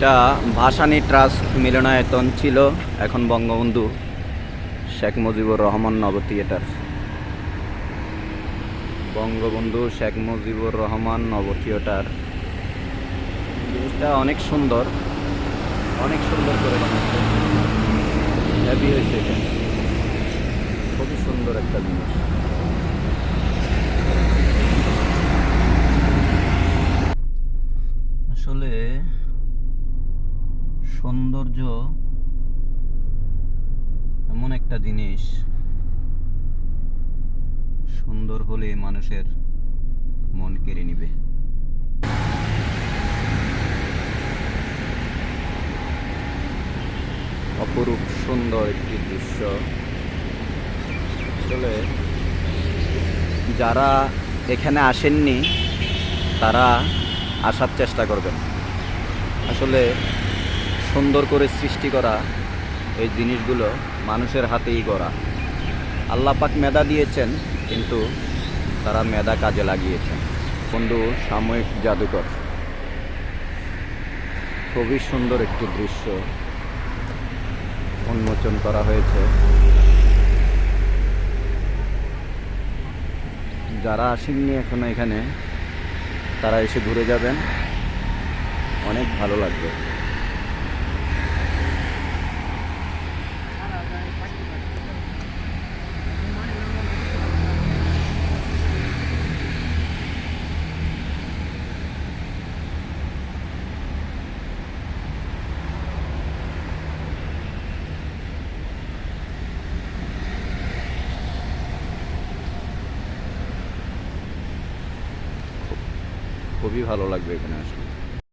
এটা ভাসানী ট্রাস্ট মিলনায়তন ছিল এখন বঙ্গবন্ধু শেখ মুজিবুর রহমান নব থিয়েটার। বঙ্গবন্ধু শেখ মুজিবুর রহমান নব থিয়েটার। জিনিসটা অনেক সুন্দর অনেক সুন্দর করে হ্যাপি হয়েছে খুবই সুন্দর একটা জিনিস। আসলে সৌন্দর্য এমন একটা জিনিস। সুন্দর হলে মানুষের মন কেড়ে নিবে। অপরূপ সুন্দর একটি দৃশ্য। আসলে যারা এখানে আসেননি, তারা আসার চেষ্টা করবেন। আসলে সুন্দর করে সৃষ্টি করা এই জিনিসগুলো মানুষের হাতেই করা আল্লাহ পাক মেধা দিয়েছেন, কিন্তু তারা মেধা কাজে লাগিয়েছেন। বন্ধু, সাময়িক জাদুকর। খুবই সুন্দর একটি দৃশ্য উন্মোচন করা হয়েছে। যারা আসেননি এখনও এখানে, তারা এসে ঘুরে যাবেন। অনেক ভালো লাগবে। খুবই ভালো লাগবে এখানে আসলে।